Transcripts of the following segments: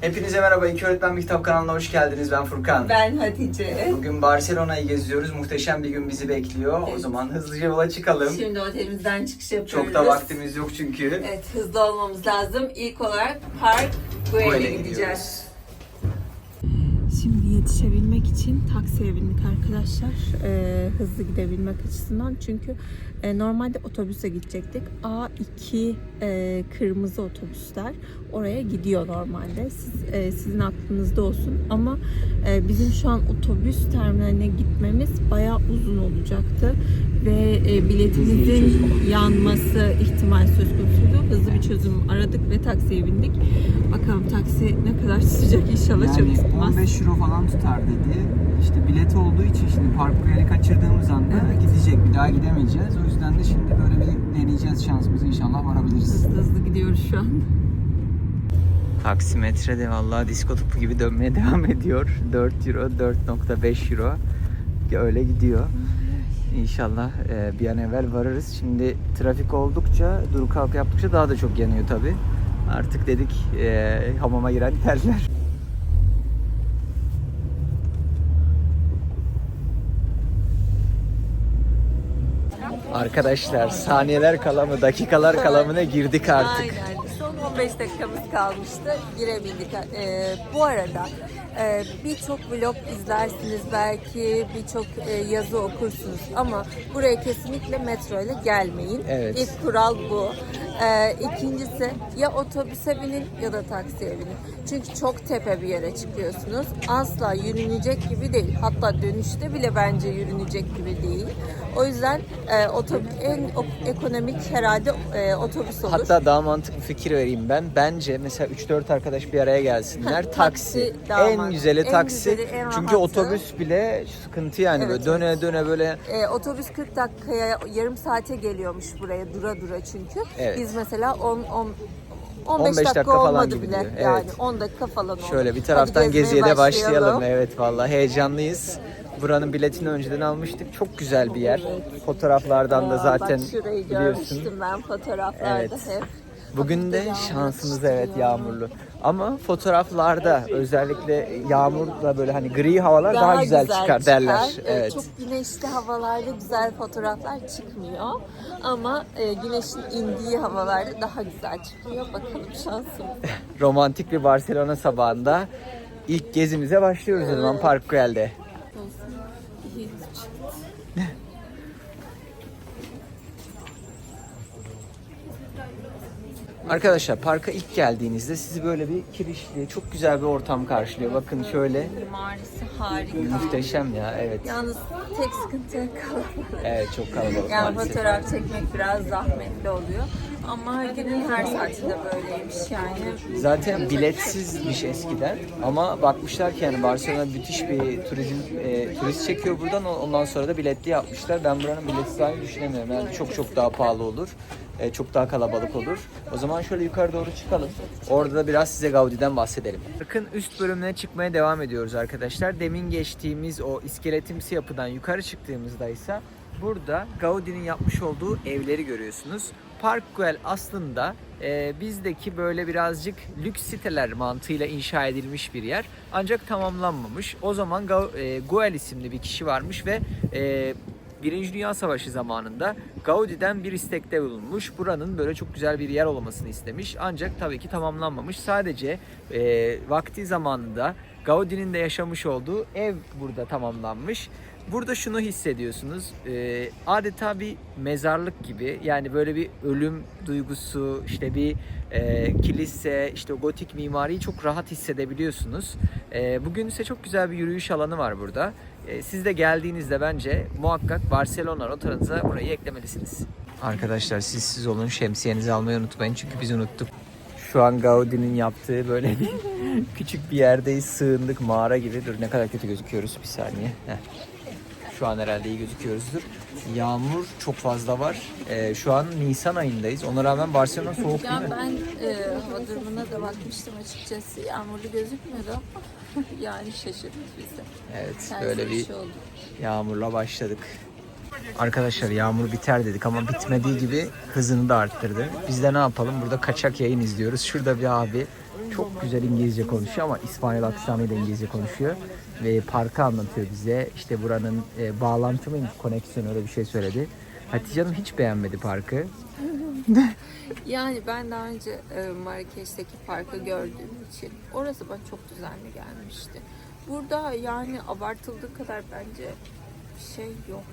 Hepinize merhaba. İki Öğretmen Bir Kitap kanalına hoş geldiniz. Ben Furkan. Ben Hatice. Bugün Barcelona'yı geziyoruz. Muhteşem bir gün bizi bekliyor. O Evet. zaman hızlıca yola çıkalım. Şimdi otelimizden çıkış yapıyoruz. Çok da vaktimiz yok çünkü. Evet hızlı olmamız lazım. İlk olarak Park Güell'e gideceğiz. Yetişebilmek için taksiye bindik arkadaşlar. Ee, hızlı gidebilmek açısından. Çünkü e, normalde otobüse gidecektik. A2 e, kırmızı otobüsler oraya gidiyor normalde. Siz, e, sizin aklınızda olsun. Ama e, bizim şu an otobüs terminaline gitmemiz bayağı uzun olacaktı. Ve e, biletimizin yanması ihtimal söz konusuydu. Hızlı bir çözüm aradık ve taksiye bindik. Bakalım taksi ne kadar tutacak inşallah çok Yani tutmaz. 15 euro falan tutar dedi. İşte bilet olduğu için şimdi Park Royal'i kaçırdığımız anda Evet. gidecek. Bir daha gidemeyeceğiz. O yüzden de şimdi böyle bir deneyeceğiz şansımızı. İnşallah varabiliriz. Hızlı hızlı gidiyoruz şu an. Taksimetre de vallahi disko topu gibi dönmeye devam ediyor. 4 euro, 4.5 euro. Öyle gidiyor. İnşallah e, bir an evvel varırız. Şimdi trafik oldukça, duru kalk yaptıkça daha da çok yanıyor tabi. Artık dedik e, hamama giren terler. Arkadaşlar saniyeler kala mı, dakikalar kala mı ne girdik artık. Aynen. Son 15 dakikamız kalmıştı. Girebildik. Ee, bu arada e, birçok vlog izlersiniz belki, birçok e, yazı okursunuz ama buraya kesinlikle metro ile gelmeyin. Evet. İlk kural bu. Ee, ikincisi ya otobüse binin ya da taksiye binin. Çünkü çok tepe bir yere çıkıyorsunuz. Asla yürünecek gibi değil. Hatta dönüşte bile bence yürünecek gibi değil. O yüzden e, otobüs en ekonomik herhalde e, otobüs olur. Hatta daha mantıklı fikir vereyim ben. Bence mesela 3-4 arkadaş bir araya gelsinler. Taksi. daha En mantıklı. güzeli En taksi. güzeli, en Çünkü rahatı. otobüs bile sıkıntı yani Evet, böyle döne döne böyle E, otobüs 40 dakikaya, yarım saate geliyormuş buraya dura dura çünkü. Evet. Biz mesela 10 10 15, 15 dakika, dakika falan olmadı gibi bile. diyor, Yani evet. 10 dakika falan oldu. Şöyle bir Hadi taraftan gezmeye geziye de başlayalım. Evet vallahi heyecanlıyız. Buranın biletini önceden almıştık. Çok güzel bir yer. Fotoğraflardan da Aa, zaten Bak şurayı biliyorsun. görmüştüm ben fotoğraflarda Evet. hep. Bugün de şansımız evet yağmurlu. Ama fotoğraflarda özellikle yağmurla böyle hani gri havalar daha, güzel, çıkar derler. Evet. Çok güneşli havalarda güzel fotoğraflar çıkmıyor. Ama e, güneşin indiği havalarda daha güzel çıkıyor. Bakalım şansım. romantik bir Barcelona sabahında ilk gezimize başlıyoruz o zaman Park Güell'de. Olsun. İyi çıktı. Arkadaşlar parka ilk geldiğinizde sizi böyle bir kirişli, çok güzel bir ortam karşılıyor. Bakın şöyle Mimarisi harika. muhteşem ya evet. Yalnız tek sıkıntı kalabalık. Evet çok kalabalık Yani maalesef. fotoğraf çekmek biraz zahmetli oluyor. Ama günün her saatinde böyleymiş yani. Zaten biletsizmiş eskiden ama bakmışlar ki yani Barcelona müthiş bir turizm e, turist çekiyor buradan ondan sonra da biletli yapmışlar. Ben buranın biletsiz halini düşünemiyorum. Yani çok çok daha pahalı olur. E, çok daha kalabalık olur. O zaman şöyle yukarı doğru çıkalım. Orada da biraz size Gaudi'den bahsedelim. Bakın üst bölümüne çıkmaya devam ediyoruz arkadaşlar. Demin geçtiğimiz o iskeletimsi yapıdan yukarı çıktığımızda ise burada Gaudi'nin yapmış olduğu evleri görüyorsunuz. Park Güell aslında e, bizdeki böyle birazcık lüks siteler mantığıyla inşa edilmiş bir yer. Ancak tamamlanmamış. O zaman Gau- e, isimli bir kişi varmış ve e, Birinci Dünya Savaşı zamanında Gaudi'den bir istekte bulunmuş. Buranın böyle çok güzel bir yer olmasını istemiş. Ancak tabii ki tamamlanmamış. Sadece e, vakti zamanında Gaudi'nin de yaşamış olduğu ev burada tamamlanmış. Burada şunu hissediyorsunuz. e, adeta bir mezarlık gibi. Yani böyle bir ölüm duygusu, işte bir e, kilise, işte gotik mimariyi çok rahat hissedebiliyorsunuz. E, bugün ise çok güzel bir yürüyüş alanı var burada. E, siz de geldiğinizde bence muhakkak Barcelona rotanıza burayı eklemelisiniz. Arkadaşlar siz siz olun şemsiyenizi almayı unutmayın çünkü biz unuttuk. Şu an Gaudi'nin yaptığı böyle bir küçük bir yerdeyiz sığındık mağara gibi. Dur ne kadar kötü gözüküyoruz bir saniye. Heh. Şu an herhalde iyi gözüküyoruzdur. Yağmur çok fazla var. Ee, şu an Nisan ayındayız. Ona rağmen Barcelona soğuk değil Ya mi? ben e, hava durumuna da bakmıştım açıkçası. Yağmurlu gözükmüyordu ama yani şaşırdık biz de. Evet Ters böyle bir şey oldu. yağmurla başladık. Arkadaşlar yağmur biter dedik ama bitmediği gibi hızını da arttırdı. Biz de ne yapalım? Burada kaçak yayın izliyoruz. Şurada bir abi çok güzel İngilizce konuşuyor ama İspanyol aksanıyla İngilizce konuşuyor. Ve parkı anlatıyor bize. İşte buranın e, bağlantı mı, koneksiyon öyle bir şey söyledi. Hatice Hanım hiç beğenmedi parkı. Yani ben daha önce e, Marrakeş'teki parkı gördüğüm için orası bana çok düzenli gelmişti. Burada yani abartıldığı kadar bence bir şey yok.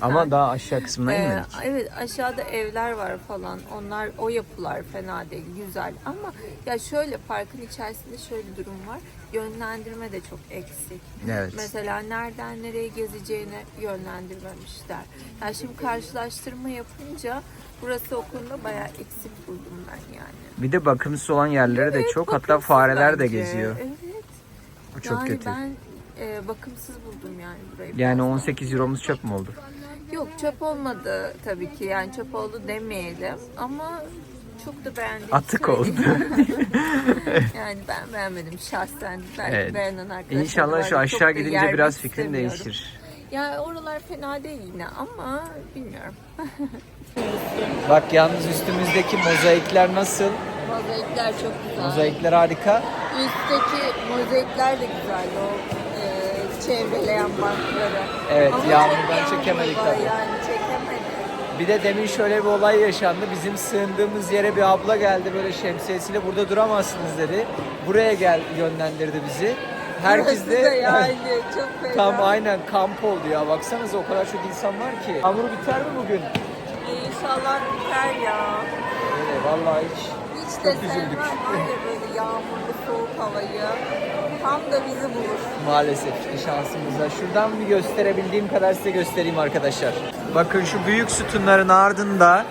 Ama Yani, daha aşağı kısmına e, inmedik. evet aşağıda evler var falan. Onlar o yapılar fena değil, güzel. Ama ya şöyle parkın içerisinde şöyle bir durum var. Yönlendirme de çok eksik. Evet. Mesela nereden nereye gezeceğini yönlendirmemişler. Yani şimdi karşılaştırma yapınca burası o konuda bayağı eksik buldum ben yani. Bir de bakımsız olan yerleri de Evet, çok. Hatta fareler de bence. geziyor. Evet. Bu çok yani kötü. ben e, bakımsız buldum yani burayı. Yani biraz. 18 euromuz çöp mü oldu? Yok çöp olmadı tabii ki yani çöp oldu demeyelim ama çok da beğendiğim Atık oldu. yani ben beğenmedim şahsen. Belki Evet. beğenen arkadaşlar İnşallah şu aşağı gidince biraz fikrin değişir. Yani oralar fena değil yine ama bilmiyorum. Bak yalnız üstümüzdeki mozaikler nasıl? Mozaikler çok güzel. Mozaikler harika. Üstteki mozaikler de güzel o çevreleyen bankları. Evet, Ama yağmurdan çekemedik tabii. Yani çekemedik. Bir de demin şöyle bir olay yaşandı. Bizim sığındığımız yere bir abla geldi böyle şemsiyesiyle burada duramazsınız dedi. Buraya gel yönlendirdi bizi. Herkes Burası de da yani çok fena. tam aynen kamp oldu ya. Baksanıza o kadar çok insan var ki. Yağmur biter mi bugün? İnşallah biter ya. Öyle vallahi hiç. Hiç de Çok üzüldük. sevmem var ya böyle yağmurlu soğuk havayı. Tam da bizi bulur. Maalesef işte şansımıza. Şuradan bir gösterebildiğim kadar size göstereyim arkadaşlar. Bakın şu büyük sütunların ardında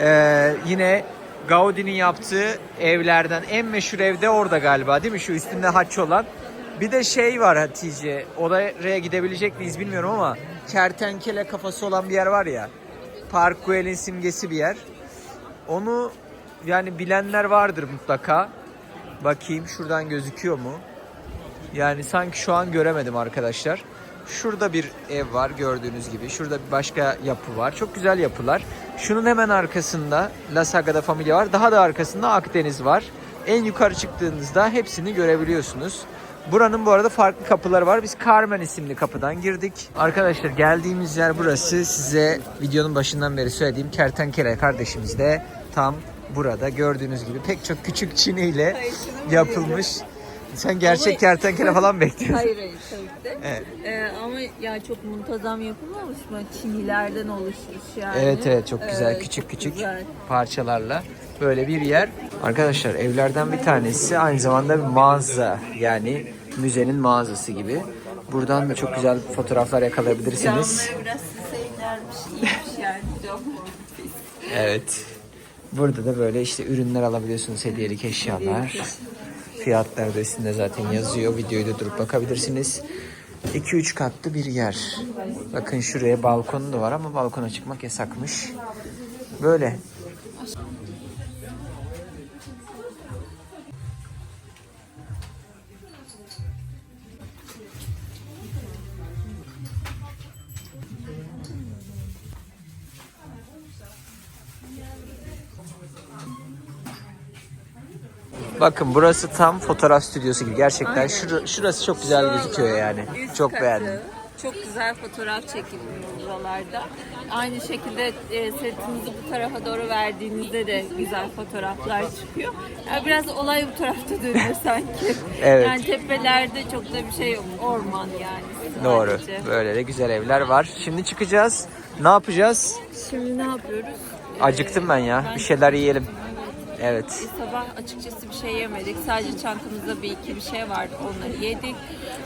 eee, yine Gaudi'nin yaptığı evlerden en meşhur evde orada galiba değil mi? Şu üstünde haç olan. Bir de şey var Hatice. Oraya gidebilecek miyiz bilmiyorum ama kertenkele kafası olan bir yer var ya. Park Güell'in simgesi bir yer. Onu yani bilenler vardır mutlaka. Bakayım şuradan gözüküyor mu? Yani sanki şu an göremedim arkadaşlar. Şurada bir ev var gördüğünüz gibi. Şurada bir başka yapı var. Çok güzel yapılar. Şunun hemen arkasında La Sagrada Familia var. Daha da arkasında Akdeniz var. En yukarı çıktığınızda hepsini görebiliyorsunuz. Buranın bu arada farklı kapıları var. Biz Carmen isimli kapıdan girdik. Arkadaşlar geldiğimiz yer burası. Size videonun başından beri söylediğim kertenkele kardeşimiz de tam burada. Gördüğünüz gibi pek çok küçük çiniyle yapılmış. Sen gerçek Ama- kertenkele falan bekliyorsun. Hayır hayır tabii ki de. Evet. Ee, ama yani çok muntazam yapılmamış mı? Çinilerden oluşmuş yani. Evet evet çok güzel Ee, küçük çok küçük güzel. parçalarla böyle bir yer. Arkadaşlar evlerden bir tanesi aynı zamanda bir mağaza yani müzenin mağazası gibi. Buradan da çok güzel fotoğraflar yakalayabilirsiniz. Camları biraz seyirlermiş, iyiymiş yani. Çok Evet. Burada da böyle işte ürünler alabiliyorsunuz hediyelik eşyalar. Fiyatlar da zaten yazıyor. Videoyu da durup bakabilirsiniz. 2-3 katlı bir yer. Bakın şuraya balkonu da var ama balkona çıkmak yasakmış. Böyle. Bakın burası tam fotoğraf stüdyosu gibi. Gerçekten şura- şurası çok güzel gözüküyor yani. Üst Çok katı. beğendim. Çok güzel fotoğraf çekilmiş buralarda. Aynı şekilde e, setinizi bu tarafa doğru verdiğinizde de güzel fotoğraflar çıkıyor. Yani biraz olay bu tarafta dönüyor sanki. Evet. Yani tepelerde çok da bir şey yok. Orman yani. Doğru. sadece. Böyle de güzel evler var. Şimdi çıkacağız. Ne yapacağız? Şimdi ne yapıyoruz? Acıktım ben ya. Bir şeyler yiyelim. Evet. Sabah açıkçası bir şey yemedik. Sadece çantamızda bir iki bir şey vardı. Onları yedik.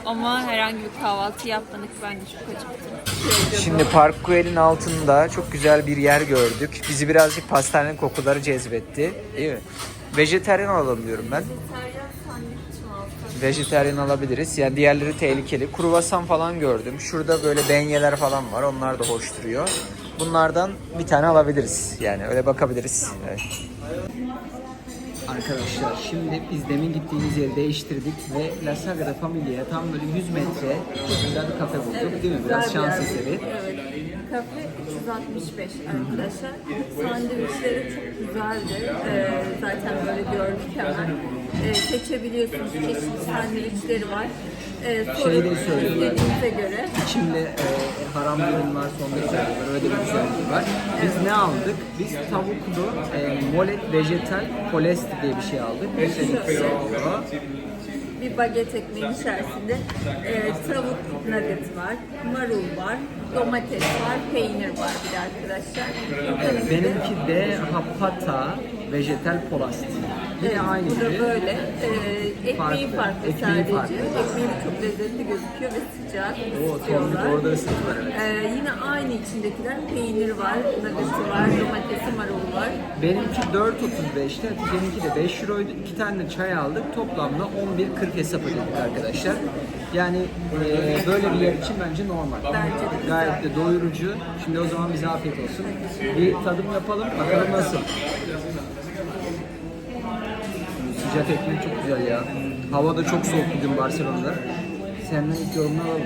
Ama herhangi bir kahvaltı yapmadık. Ben de çok acıktım. Şimdi Park Güell'in altında çok güzel bir yer gördük. Bizi birazcık pastanenin kokuları cezbetti. Değil mi? Vejeteryan alalım diyorum ben. Alsak? Vejeteryan alabiliriz. Yani diğerleri tehlikeli. Kruvasan falan gördüm. Şurada böyle benyeler falan var. Onlar da hoş duruyor. Bunlardan bir tane alabiliriz. Yani öyle bakabiliriz. Evet. Arkadaşlar şimdi biz demin gittiğimiz yeri değiştirdik ve La Sagrada Familia'ya tam böyle 100 metre çok güzel bir kafe bulduk değil mi? Biraz bir şans yer. eseri. Evet. Kafe 365 arkadaşlar. Sandviçleri çok güzeldi. Ee, zaten böyle gördük hemen. e, seçebiliyorsunuz. Çeşitli sandviçleri var. E, de söylüyorlar. istediğinize göre. E, haram var sonunda söylüyorlar. Öyle bir güzellik var. Biz ne aldık? Biz tavuklu e, molet vegetal polest diye bir şey aldık. Seninkisi oldu. Bir baget ekmeğin içerisinde e, tavuk nugget var, marul var, domates var, peynir var bir de arkadaşlar. Benimki de hapata vegetal polast. Evet, aynı bu da gibi. böyle. Ee, ekmeği Farklı. farklı, Ekmeği sadece. farklı. Ekmeği çok lezzetli gözüküyor ve sıcak. Oo, ısıtıyorlar. tavuk orada ısıttılar evet. Ee, yine aynı içindekiler peynir var, nuggetı var, domatesi, marulu var. Benimki 4.35'ti, Hatice'ninki de 5 euroydu. İki tane çay aldık. Toplamda 11.40 hesap ödedik arkadaşlar. Yani e, böyle bir yer için bence normal. Bence de. Gayet de doyurucu. Şimdi o zaman bize afiyet olsun. Bir tadım yapalım. Bakalım nasıl. Sıcak ekmek çok güzel ya. Hava da çok soğuk bugün Barcelona'da. Senden ilk yorumunu alalım.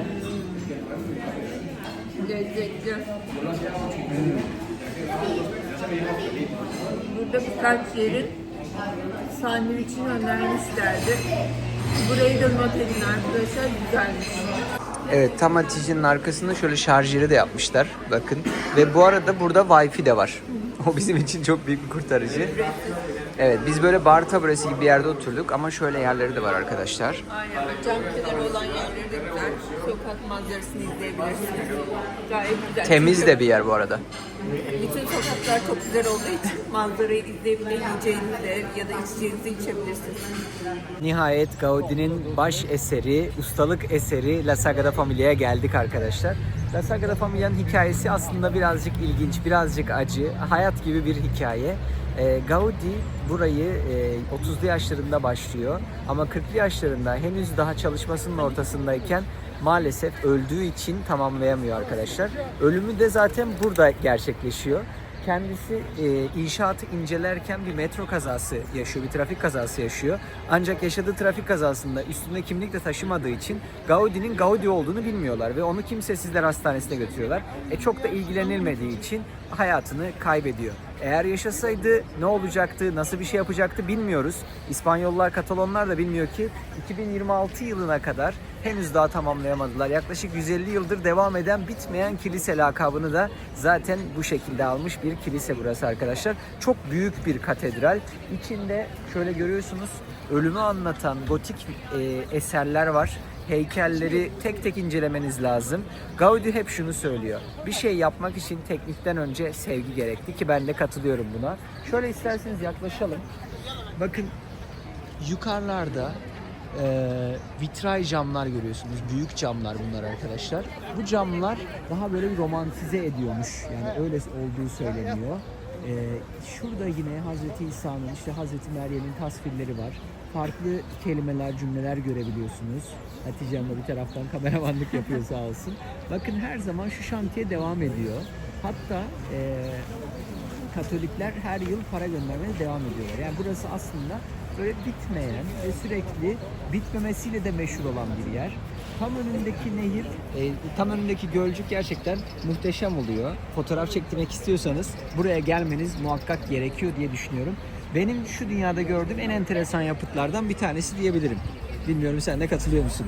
Lezzetli. Burada birkaç yerin sandviçini önermişlerdi. Burayı da not edin arkadaşlar, güzelmiş. Evet tam Hatice'nin arkasında şöyle şarjeri de yapmışlar bakın. Ve bu arada burada Wi-Fi de var. O bizim için çok büyük bir kurtarıcı. Evet biz böyle bar taburesi gibi bir yerde oturduk ama şöyle yerleri de var arkadaşlar. Aynen. Cam kenarı olan yerleri de güzel. Sokak manzarasını izleyebilirsiniz. Gayet güzel. Temiz de bir yer bu arada. Bütün sokaklar çok güzel olduğu için manzarayı izleyebilir, yiyeceğinizi ya da içeceğinizi içebilirsiniz. Nihayet Gaudi'nin baş eseri, ustalık eseri La Sagrada Familia'ya geldik arkadaşlar. La Sagrada Familia'nın hikayesi aslında birazcık ilginç, birazcık acı, hayat gibi bir hikaye. Ee, Gaudi burayı e, 30'lu yaşlarında başlıyor ama 40'lı yaşlarında henüz daha çalışmasının ortasındayken maalesef öldüğü için tamamlayamıyor arkadaşlar. Ölümü de zaten burada gerçekleşiyor. Kendisi e, inşaatı incelerken bir metro kazası yaşıyor, bir trafik kazası yaşıyor. Ancak yaşadığı trafik kazasında üstünde kimlik de taşımadığı için Gaudi'nin Gaudi olduğunu bilmiyorlar ve onu kimsesizler hastanesine götürüyorlar. E çok da ilgilenilmediği için hayatını kaybediyor. Eğer yaşasaydı ne olacaktı, nasıl bir şey yapacaktı bilmiyoruz. İspanyollar, Katalonlar da bilmiyor ki 2026 yılına kadar henüz daha tamamlayamadılar. Yaklaşık 150 yıldır devam eden bitmeyen kilise lakabını da zaten bu şekilde almış bir kilise burası arkadaşlar. Çok büyük bir katedral. İçinde şöyle görüyorsunuz ölümü anlatan gotik e, eserler var heykelleri tek tek incelemeniz lazım. Gaudi hep şunu söylüyor. Bir şey yapmak için teknikten önce sevgi gerekti ki ben de katılıyorum buna. Şöyle isterseniz yaklaşalım. Bakın yukarılarda e, vitray camlar görüyorsunuz. Büyük camlar bunlar arkadaşlar. Bu camlar daha böyle bir romantize ediyormuş. Yani öyle olduğu söyleniyor. E, şurada yine Hazreti İsa'nın işte Hazreti Meryem'in tasvirleri var. Farklı kelimeler, cümleler görebiliyorsunuz. Hatice Hanım bir taraftan kameramanlık yapıyor sağ olsun. Bakın her zaman şu şantiye devam ediyor. Hatta e, Katolikler her yıl para göndermeye devam ediyorlar. Yani burası aslında böyle bitmeyen ve sürekli bitmemesiyle de meşhur olan bir yer. Tam önündeki nehir, e, tam önündeki gölcük gerçekten muhteşem oluyor. Fotoğraf çektirmek istiyorsanız buraya gelmeniz muhakkak gerekiyor diye düşünüyorum. Benim şu dünyada gördüğüm en enteresan yapıtlardan bir tanesi diyebilirim. Bilmiyorum sen de katılıyor musun?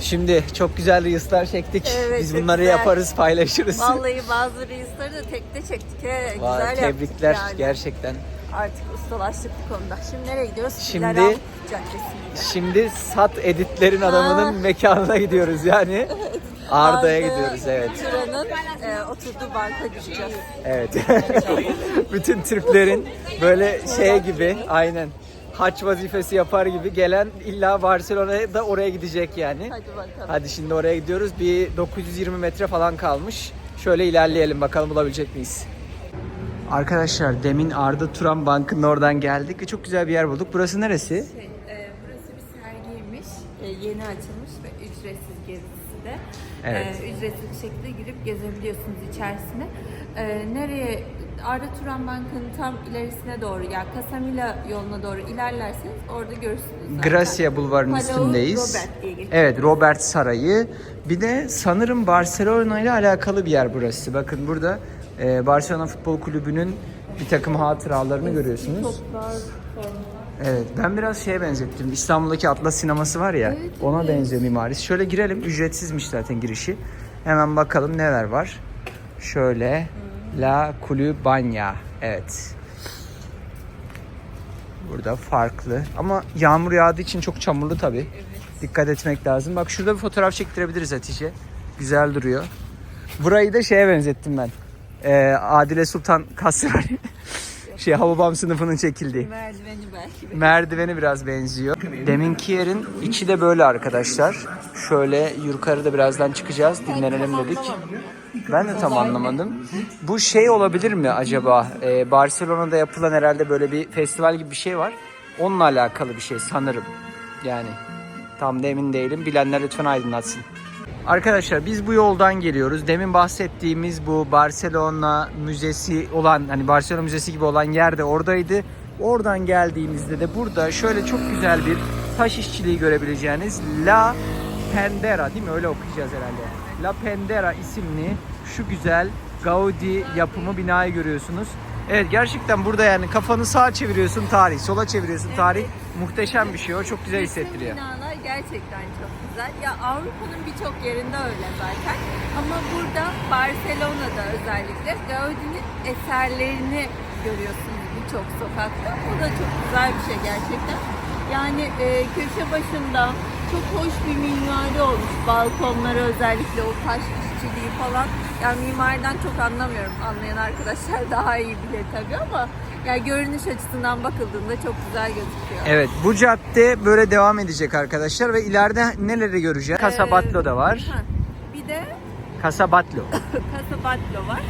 Şimdi çok güzel reels'lar çektik. Evet, Biz bunları güzel. yaparız, paylaşırız. Vallahi bazı reisleri de tekte çektik. He. Vay, Güzel yaptık tebrikler yani. gerçekten. Artık ustalaştık bu konuda. Şimdi nereye gidiyoruz? Şimdi- Şimdi... Sat Editlerin adamının mekanına gidiyoruz yani. Arda'ya Arda gidiyoruz evet. Turan'ın e, oturduğu banka gideceğiz. Evet. Bütün Türklerin böyle şey gibi aynen haç vazifesi yapar gibi gelen illa Barcelona'ya da oraya gidecek yani. Hadi bakalım. Hadi şimdi oraya gidiyoruz. Bir 920 metre falan kalmış. Şöyle ilerleyelim bakalım bulabilecek miyiz? Arkadaşlar demin Arda Turan Bank'ın oradan geldik ve çok güzel bir yer bulduk. Burası neresi? Şey, e, burası bir sergiymiş. E, yeni açılmış Evet. E, ücretsiz bir şekilde girip gezebiliyorsunuz içerisine. E, nereye? Arda Turan Bank'ın tam ilerisine doğru, yani Casamila yoluna doğru ilerlerseniz orada görürsünüz zaten. Gracia Bulvarı'nın üstündeyiz. Robert diye geçiyor. Evet, Robert Sarayı. Bir de sanırım Barcelona ile alakalı bir yer burası. Bakın burada e, Barcelona Futbol Kulübü'nün bir takım hatıralarını görüyorsunuz. Toplar. Evet ben biraz şeye benzettim. İstanbul'daki Atlas sineması var ya Evet, ona evet. benziyor mimarisi. Şöyle girelim ücretsizmiş zaten girişi. Hemen bakalım neler var. Şöyle La Kulübanya. Evet. Burada farklı ama yağmur yağdığı için çok çamurlu tabi. Dikkat etmek lazım. Bak şurada bir fotoğraf çektirebiliriz Hatice. Güzel duruyor. Burayı da şeye benzettim ben. Ee, Adile Sultan Kasrani. Şey Hababam sınıfının çekildiği. Merdiveni belki. Merdiveni biraz benziyor. Deminki yerin içi de böyle arkadaşlar. Şöyle yukarıda birazdan çıkacağız. Dinlenelim dedik. Ben de tam anlamadım. Bu şey olabilir mi acaba? Ee, Barcelona'da yapılan herhalde böyle bir festival gibi bir şey var. Onunla alakalı bir şey sanırım. Yani tam da emin değilim. Bilenler lütfen aydınlatsın. Arkadaşlar biz bu yoldan geliyoruz. Demin bahsettiğimiz bu Barcelona Müzesi olan hani Barcelona Müzesi gibi olan yer de oradaydı. Oradan geldiğimizde de burada şöyle çok güzel bir taş işçiliği görebileceğiniz La Pendera değil mi? Öyle okuyacağız herhalde. La Pendera isimli şu güzel Gaudi yapımı binayı görüyorsunuz. Evet gerçekten burada yani kafanı sağa çeviriyorsun tarih, sola çeviriyorsun tarih. Muhteşem bir şey o. Çok güzel hissettiriyor. Binalar gerçekten çok güzel. Ya Avrupa'nın birçok yerinde öyle zaten. Ama burada Barcelona'da özellikle Gaudi'nin eserlerini görüyorsunuz birçok sokakta. Bu da çok güzel bir şey gerçekten. Yani e, köşe başında çok hoş bir mimari olmuş. Balkonları özellikle o taş işçiliği falan. Yani mimariden çok anlamıyorum. Anlayan arkadaşlar daha iyi bilir tabii ama yani görünüş açısından bakıldığında çok güzel gözüküyor. Evet bu cadde böyle devam edecek arkadaşlar ve ileride neleri göreceğiz? Casa Batlló da var. Ha, Bir de. Casa Batlló var.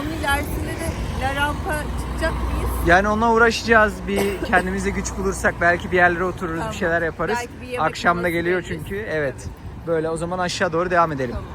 Onun ilerisinde de La Rampa çıkacak mıyız? Yani ona uğraşacağız. Bir kendimize güç bulursak belki bir yerlere otururuz, Tamam. bir şeyler yaparız. Belki bir yemek Akşam da geliyor veririz. çünkü. Evet. Böyle o zaman aşağı doğru devam edelim. Tamam.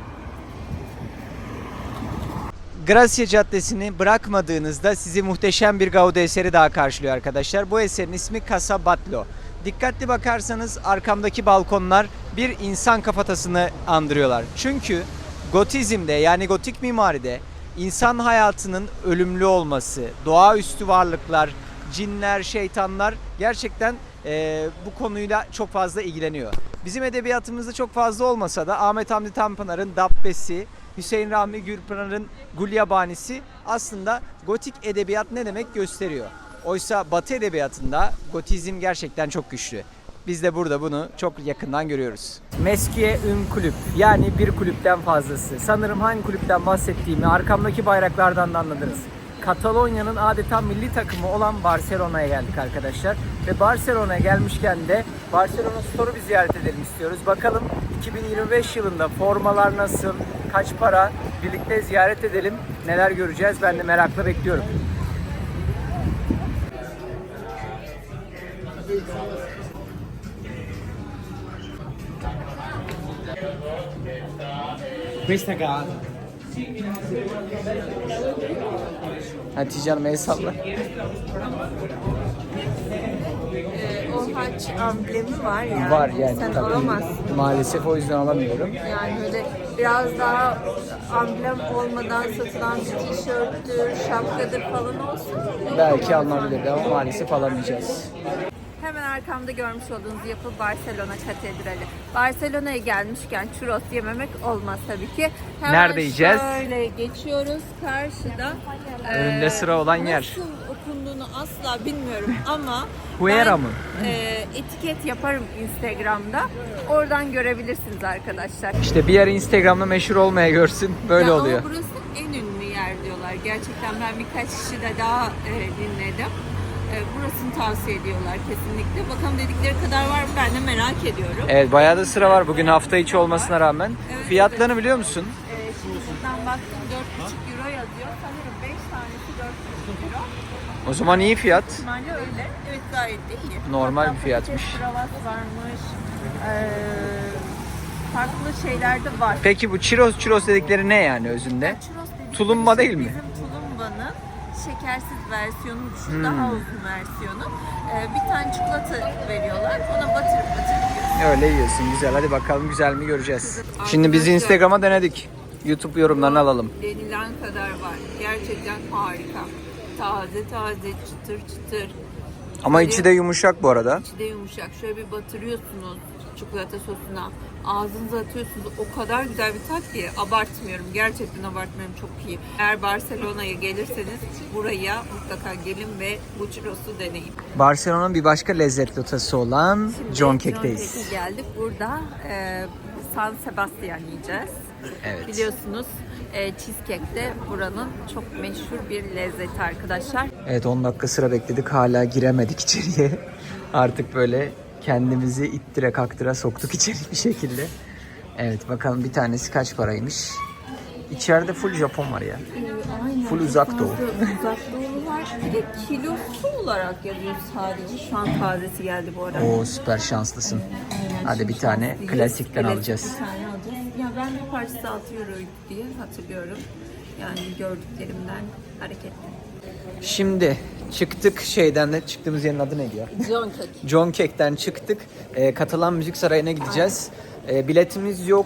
Gracia Caddesi'ni bırakmadığınızda sizi muhteşem bir Gaudi eseri daha karşılıyor arkadaşlar. Bu eserin ismi Casa Batlló. Dikkatli bakarsanız arkamdaki balkonlar bir insan kafatasını andırıyorlar. Çünkü gotizmde yani gotik mimaride insan hayatının ölümlü olması, doğaüstü varlıklar, cinler, şeytanlar gerçekten eee, bu konuyla çok fazla ilgileniyor. Bizim edebiyatımızda çok fazla olmasa da Ahmet Hamdi Tanpınar'ın Dabbesi, Hüseyin Rahmi Gürpınar'ın Gulyabanisi aslında gotik edebiyat ne demek gösteriyor. Oysa Batı edebiyatında gotizm gerçekten çok güçlü. Biz de burada bunu çok yakından görüyoruz. Meskiye ün kulüp yani bir kulüpten fazlası. Sanırım hangi kulüpten bahsettiğimi arkamdaki bayraklardan da anladınız. Katalonya'nın adeta milli takımı olan Barcelona'ya geldik arkadaşlar. Ve Barcelona'ya gelmişken de Barcelona Store'u bir ziyaret edelim istiyoruz. Bakalım 2025 yılında formalar nasıl, kaç para birlikte ziyaret edelim. Neler göreceğiz ben de merakla bekliyorum. Questa casa Hatice Hanım el salla. Ee, o haç amblemi var ya. Var yani Sen tabii. alamazsın. Maalesef o yüzden alamıyorum. Yani böyle biraz daha amblem olmadan satılan bir tişörttür, şapkadır falan olsa Belki alınabilirdi ama maalesef alamayacağız. Hemen arkamda görmüş olduğunuz yapı Barcelona Katedrali. Barcelona'ya gelmişken churros yememek olmaz tabii ki. Hemen Nerede yiyeceğiz? Şöyle geçiyoruz karşıda. Önünde Ee, sıra olan yer. Nasıl okunduğunu asla bilmiyorum ama Huera ben, mı? e, etiket yaparım Instagram'da. Oradan görebilirsiniz arkadaşlar. İşte bir yer Instagram'da meşhur olmaya görsün böyle Ya oluyor. Ama burası en ünlü yer diyorlar. Gerçekten ben birkaç kişi de daha e, dinledim. E, burasını tavsiye ediyorlar kesinlikle. Bakalım dedikleri kadar var mı ben de merak ediyorum. Evet bayağı da sıra var bugün hafta içi olmasına rağmen. Evet, Fiyatlarını biliyor musun? E, şimdi buradan baktım 4,5 euro yazıyor. Sanırım 5 tanesi 4,5 euro. O zaman iyi fiyat. İhtimalle öyle. Evet gayet iyi. Normal Hatta bir fiyatmış. kravat varmış. E, farklı şeyler de var. Peki bu churros churros dedikleri ne yani özünde? Churros dedikleri Tulumba şey değil mi? Bizim tulumbanın şekersiz versiyonu düşün, Hmm. daha uzun versiyonu. Ee, bir tane çikolata veriyorlar, ona batırıp batırıp yiyorsun. Öyle yiyorsun güzel. Hadi bakalım güzel mi göreceğiz. Şimdi biz Instagram'a denedik. YouTube yorumlarını alalım. Denilen kadar var. Gerçekten harika. Taze taze, çıtır çıtır. Ama içi de yumuşak bu arada. İçi de yumuşak. Şöyle bir batırıyorsunuz çikolata sosuna. Ağzınıza atıyorsunuz. O kadar güzel bir tat ki abartmıyorum. Gerçekten abartmıyorum. Çok iyi. Eğer Barcelona'ya gelirseniz buraya mutlaka gelin ve bu churros'u deneyin. Barcelona'nın bir başka lezzet rotası olan Şimdi John Cake'deyiz. Cake'e geldik. Burada e, San Sebastian yiyeceğiz. Evet. Biliyorsunuz e, cheesecake de buranın çok meşhur bir lezzeti arkadaşlar. Evet 10 dakika sıra bekledik hala giremedik içeriye. Artık böyle kendimizi ittire kaktıra soktuk içeri bir şekilde. Evet bakalım bir tanesi kaç paraymış. İçeride full Japon var ya. Aynen. Full uzak doğu. uzak doğu var. Bir de kilosu olarak yazıyor sadece. Şu an tazesi geldi bu arada. Oo süper şanslısın. Aynen, Hadi bir tane şanslıyız. klasikten Klasik alacağız. Bir tane alacağız. Ya ben bir parçası 6 euroydu diye hatırlıyorum. Yani gördüklerimden hareketle. Şimdi çıktık şeyden de çıktığımız yerin adı neydi ya? John Cake. John Cake'den çıktık. Ee, Katalan Müzik Sarayı'na gideceğiz. Ee, biletimiz yok.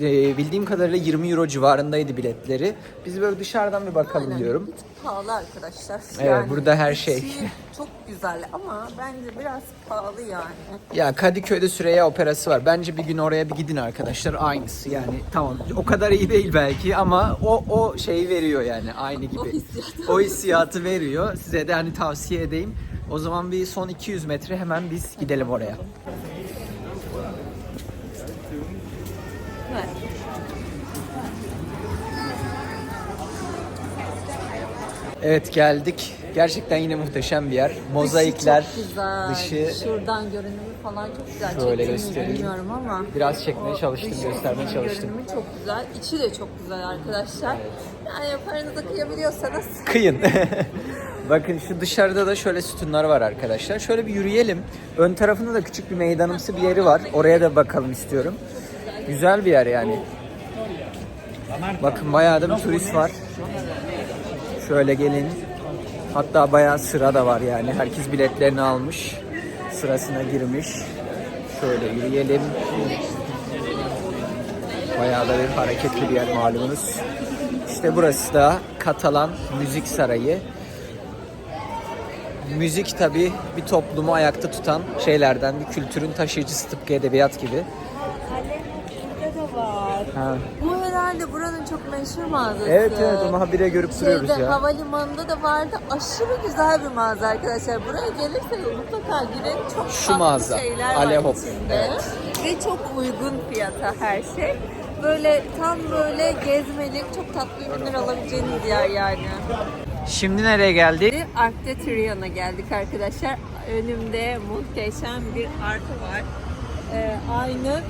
Ee, bildiğim kadarıyla 20 euro civarındaydı biletleri. Biz böyle dışarıdan bir bakalım diyorum. Bir tık pahalı arkadaşlar. Evet, burada her şey. Çok güzel ama bence biraz pahalı yani. Ya Kadıköy'de Süreyya Operası var. Bence bir gün oraya bir gidin arkadaşlar. Aynısı yani tamam. O kadar iyi değil belki ama o o şeyi veriyor yani aynı gibi. O hissiyatı. O hissiyatı veriyor. Size de hani tavsiye edeyim. O zaman bir son 200 metre hemen biz gidelim oraya. Evet. Evet geldik. Gerçekten yine muhteşem bir yer. Mozaikler, Dışı çok güzel. dışı Şuradan görünümü falan çok güzel. Şöyle Çektim mi göstereyim. Bilmiyorum ama. biraz çekmeye çalıştım, dışı göstermeye çalıştım. Görünümü çok güzel. İçi de çok güzel arkadaşlar. Yani paranızı kıyabiliyorsanız. Kıyın. Bakın şu dışarıda da şöyle sütunlar var arkadaşlar. Şöyle bir yürüyelim. Ön tarafında da küçük bir meydanımsı bir yeri var. Oraya da bakalım istiyorum. Güzel bir yer yani. Bakın bayağı da bir turist var. Şöyle gelin. Hatta bayağı sıra da var yani. Herkes biletlerini almış. Sırasına girmiş. Şöyle yürüyelim. Bayağı da bir hareketli bir yer malumunuz. İşte burası da Katalan Müzik Sarayı. Müzik tabi bir toplumu ayakta tutan şeylerden, bir kültürün taşıyıcısı tıpkı edebiyat gibi. Burada da var. Ha. Bu herhalde buranın çok meşhur mağazası. Evet evet onu habire görüp duruyoruz Şeyde, ya. havalimanında da vardı. Aşırı güzel bir mağaza arkadaşlar. Buraya gelirseniz mutlaka girin. Çok Şu tatlı mağaza, şeyler var içinde. Evet. Ve çok uygun fiyata her şey. Böyle tam böyle gezmelik, çok tatlı ürünler alabileceğiniz yer yani. Şimdi nereye geldik? De Trion'a geldik arkadaşlar. Önümde muhteşem bir arka var. Ee, aynı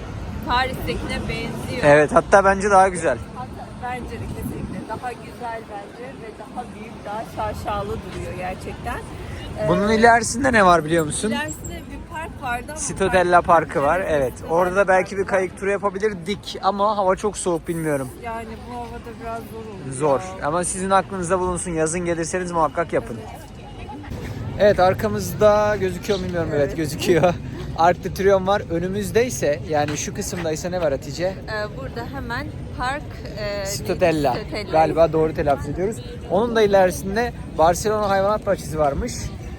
Paris'tekine benziyor. Evet hatta bence daha güzel. Hatta bence de kesinlikle daha güzel bence ve daha büyük, daha şaşalı duruyor gerçekten. Ee, Bunun ilerisinde ne var biliyor musun? ilerisinde bir park vardı ama Citadella park- Parkı var. Evet. Orada da belki bir kayık turu yapabilir dik ama hava çok soğuk bilmiyorum. Yani bu havada biraz zor olur. Zor. Ama sizin aklınızda bulunsun. Yazın gelirseniz muhakkak yapın. Evet arkamızda gözüküyor mu bilmiyorum. Evet. gözüküyor. Arc Triomphe var. Önümüzde ise yani şu kısımdaysa ne var Hatice? Ee, burada hemen park e. Citadella. Galiba doğru telaffuz ediyoruz. Onun da ilerisinde Barcelona Hayvanat Bahçesi varmış.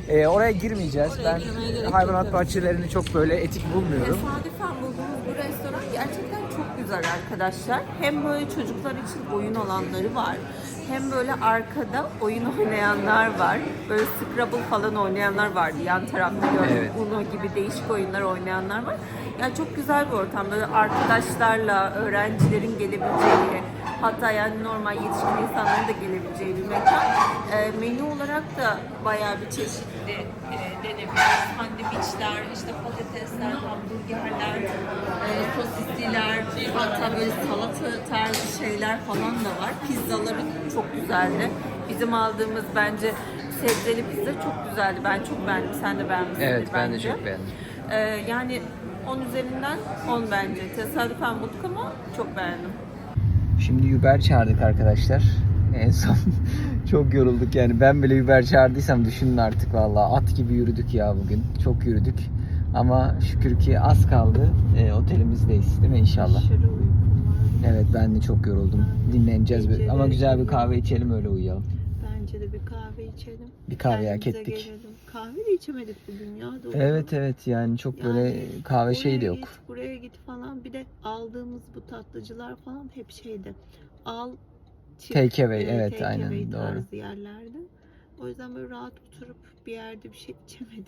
Ee, oraya girmeyeceğiz. Oraya ben yok, hayvanat evet. bahçelerini çok böyle etik bulmuyorum. Tesadüfen bulduğumuz bu restoran gerçekten çok güzel arkadaşlar. Hem böyle çocuklar için oyun alanları var. Hem böyle arkada oyun oynayanlar var. Böyle Scrabble falan oynayanlar vardı. Yan tarafta gördüm. Evet. Uno gibi değişik oyunlar oynayanlar var. Yani çok güzel bir ortam. Böyle arkadaşlarla öğrencilerin gelebileceği, hatta yani normal yetişkin insanların da gelebileceği bir mekan. Ee, menü olarak da bayağı bir çeşitli e, denebilir. Sandviçler, işte patatesler, hamburgerler, e, sosisliler, hatta böyle salata tarzı şeyler falan da var. Pizzaları çok güzeldi. Bizim aldığımız bence sebzeli pizza çok güzeldi. Ben çok beğendim. Sen de beğenmişsin Evet ben de bence. çok beğendim. Ee, yani 10 üzerinden 10 bence. Tesadüfen bulduk ama çok beğendim. Şimdi Uber çağırdık arkadaşlar. En son çok yorulduk yani. Ben bile Uber çağırdıysam düşünün artık vallahi at gibi yürüdük ya bugün. Çok yürüdük. Ama şükür ki az kaldı. E, otelimizdeyiz değil mi inşallah? Evet ben de çok yoruldum. Dinleneceğiz Geceleri ama güzel bir kahve içelim öyle uyuyalım. Bence de bir kahve içelim. Bir kahve hak ettik. gelelim. kahve de içemedik bugün ya. doğru. Evet evet yani çok böyle Yani kahve şeyi de yok. Git, buraya git falan. Bir de aldığımız bu tatlıcılar falan hep şeydi. Al Take away, e, evet, take aynen, away doğru. yerlerde. O yüzden böyle rahat oturup bir yerde bir şey içemedik.